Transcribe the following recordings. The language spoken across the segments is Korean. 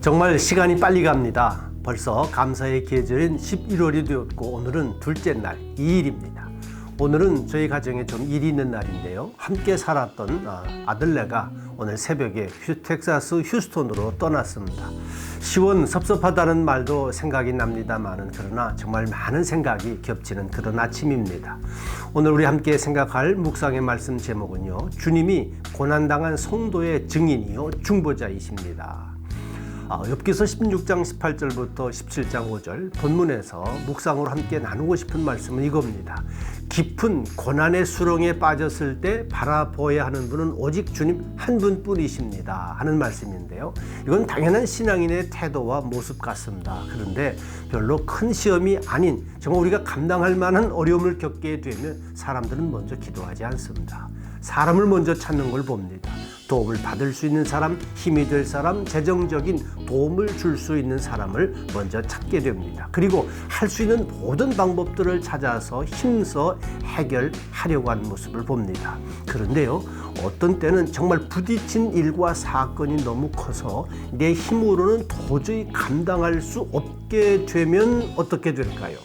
정말 시간이 빨리 갑니다. 벌써 감사의 계절인 11월이 되었고 오늘은 둘째 날 2일입니다. 오늘은 저희 가정에 좀 일이 있는 날인데요. 함께 살았던 아, 아들네가 오늘 새벽에 휴, 텍사스 휴스톤으로 떠났습니다. 시원 섭섭하다는 말도 생각이 납니다만은 그러나 정말 많은 생각이 겹치는 그런 아침입니다. 오늘 우리 함께 생각할 묵상의 말씀 제목은요. 주님이 고난당한 성도의 증인이요 중보자이십니다. 아, 엽기서 16장 18절부터 17장 5절 본문에서 묵상으로 함께 나누고 싶은 말씀은 이겁니다. 깊은 고난의 수렁에 빠졌을 때 바라보아야 하는 분은 오직 주님 한 분뿐이십니다. 하는 말씀인데요. 이건 당연한 신앙인의 태도와 모습 같습니다. 그런데 별로 큰 시험이 아닌 정말 우리가 감당할 만한 어려움을 겪게 되면 사람들은 먼저 기도하지 않습니다. 사람을 먼저 찾는 걸 봅니다. 도움을 받을 수 있는 사람, 힘이 될 사람, 재정적인 도움을 줄 수 있는 사람을 먼저 찾게 됩니다. 그리고 할 수 있는 모든 방법들을 찾아서 힘써 해결하려고 하는 모습을 봅니다. 그런데요, 어떤 때는 정말 부딪힌 일과 사건이 너무 커서 내 힘으로는 도저히 감당할 수 없게 되면 어떻게 될까요?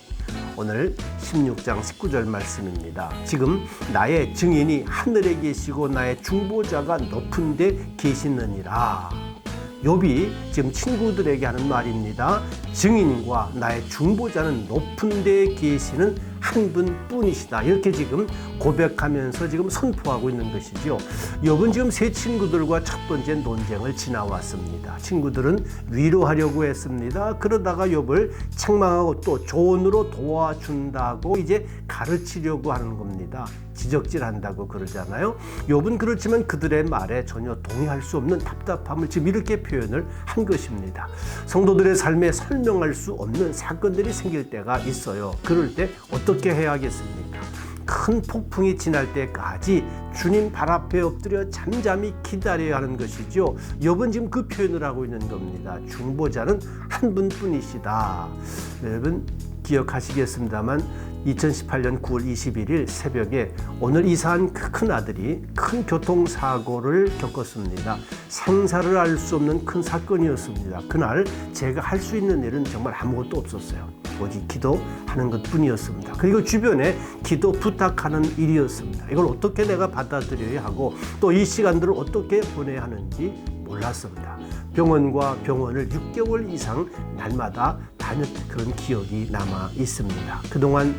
오늘 16장 19절 말씀입니다. 지금 나의 증인이 하늘에 계시고 나의 중보자가 높은 데 계시느니라. 욥이 지금 친구들에게 하는 말입니다. 증인과 나의 중보자는 높은 데 계시는 한 분뿐이시다. 이렇게 지금 고백하면서 지금 선포하고 있는 것이죠. 욥은 지금 세 친구들과 첫 번째 논쟁을 지나왔습니다. 친구들은 위로하려고 했습니다. 그러다가 욥을 책망하고 또 조언으로 도와준다고 이제 가르치려고 하는 겁니다. 지적질한다고 그러잖아요. 욥은 그렇지만 그들의 말에 전혀 동의할 수 없는 답답함을 지금 이렇게 표현을 한 것입니다. 성도들의 삶에 설명할 수 없는 사건들이 생길 때가 있어요. 그럴 때 어떻게 해야겠습니까? 큰 폭풍이 지날 때까지 주님 발 앞에 엎드려 잠잠히 기다려야 하는 것이죠. 욥은 지금 그 표현을 하고 있는 겁니다. 중보자는 한 분뿐이시다. 여러분 기억하시겠습니다만 2018년 9월 21일 새벽에 오늘 이사한 그큰 아들이 큰 교통사고를 겪었습니다. 생사를 알 수 없는 큰 사건이었습니다. 그날 제가 할 수 있는 일은 정말 아무것도 없었어요. 오직 기도하는 것 뿐이었습니다. 그리고 주변에 기도 부탁하는 일이었습니다. 이걸 어떻게 내가 받아들여야 하고 또 이 시간들을 어떻게 보내야 하는지 몰랐습니다. 병원과 병원을 6개월 이상 날마다 다녔던 그런 기억이 남아 있습니다. 그동안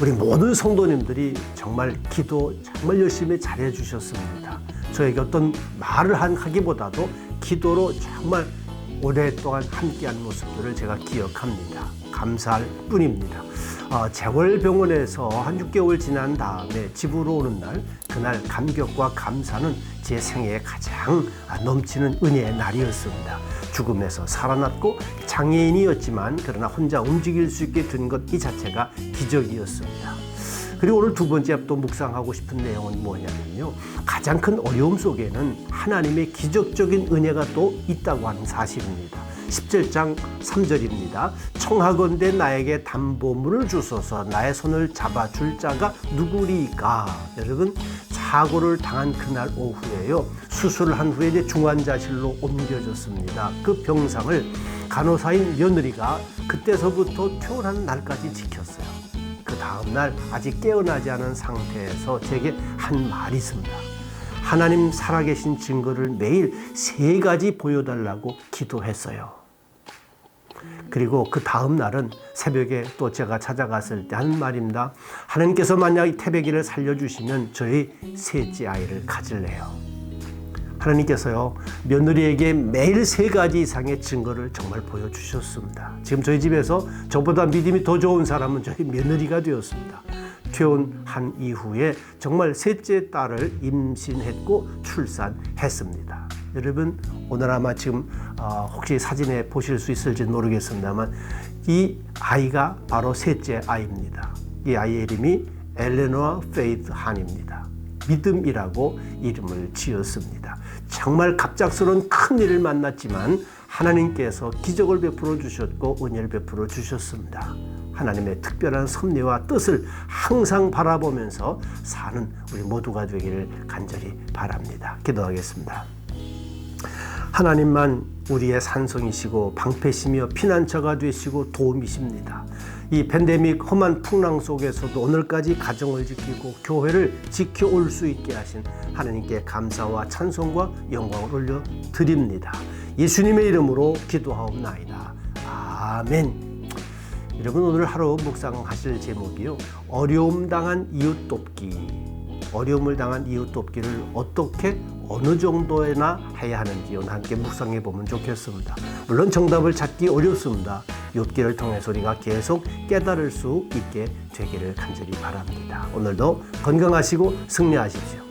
우리 모든 성도님들이 정말 기도 정말 열심히 잘해 주셨습니다. 저에게 어떤 말을 한 하기보다도 기도로 정말 오랫동안 함께한 모습들을 제가 기억합니다. 감사할 뿐입니다. 어, 재월병원에서 한 6개월 지난 다음에 집으로 오는 날, 그날 감격과 감사는 제 생애에 가장 넘치는 은혜의 날이었습니다. 죽음에서 살아났고 장애인이었지만 그러나 혼자 움직일 수 있게 된 것 이 자체가 기적이었습니다. 그리고 오늘 두 번째 또 묵상하고 싶은 내용은 뭐냐면요. 가장 큰 어려움 속에는 하나님의 기적적인 은혜가 또 있다고 하는 사실입니다. 17장 3절입니다. 청하건대 나에게 담보물을 주소서 나의 손을 잡아줄 자가 누구리까? 여러분 사고를 당한 그날 오후에요. 수술을 한 후에 이제 중환자실로 옮겨졌습니다. 그 병상을 간호사인 며느리가 그때서부터 퇴원하는 날까지 지켰어요. 그 다음날 아직 깨어나지 않은 상태에서 제게 한 말이 있습니다. 하나님 살아계신 증거를 매일 세 가지 보여달라고 기도했어요. 그리고 그 다음 날은 새벽에 또 제가 찾아갔을 때 하는 말입니다. 하나님께서 만약 이 태백이를 살려주시면 저희 셋째 아이를 가질래요. 하나님께서요 며느리에게 매일 세 가지 이상의 증거를 정말 보여주셨습니다. 지금 저희 집에서 저보다 믿음이 더 좋은 사람은 저희 며느리가 되었습니다. 퇴원한 이후에 정말 셋째 딸을 임신했고 출산했습니다. 여러분 오늘 아마 지금 어, 혹시 사진에 보실 수 있을지 모르겠습니다만 이 아이가 바로 셋째 아이입니다. 이 아이의 이름이 엘레노아 페이드 한입니다. 믿음이라고 이름을 지었습니다. 정말 갑작스러운 큰 일을 만났지만 하나님께서 기적을 베풀어 주셨고 은혜를 베풀어 주셨습니다. 하나님의 특별한 섭리와 뜻을 항상 바라보면서 사는 우리 모두가 되기를 간절히 바랍니다. 기도하겠습니다. 하나님만 우리의 산성이시고 방패시며 피난처가 되시고 도움이십니다. 이 팬데믹 험한 풍랑 속에서도 오늘까지 가정을 지키고 교회를 지켜올 수 있게 하신 하나님께 감사와 찬송과 영광을 올려 드립니다. 예수님의 이름으로 기도하옵나이다. 아멘. 여러분 오늘 하루 묵상하실 제목이요. 어려움 당한 이웃 돕기. 어려움을 당한 이웃 돕기를 어떻게 어느 정도에나 해야 하는지 오늘 함께 묵상해 보면 좋겠습니다. 물론 정답을 찾기 어렵습니다. 욥기를 통해서 우리가 계속 깨달을 수 있게 되기를 간절히 바랍니다. 오늘도 건강하시고 승리하십시오.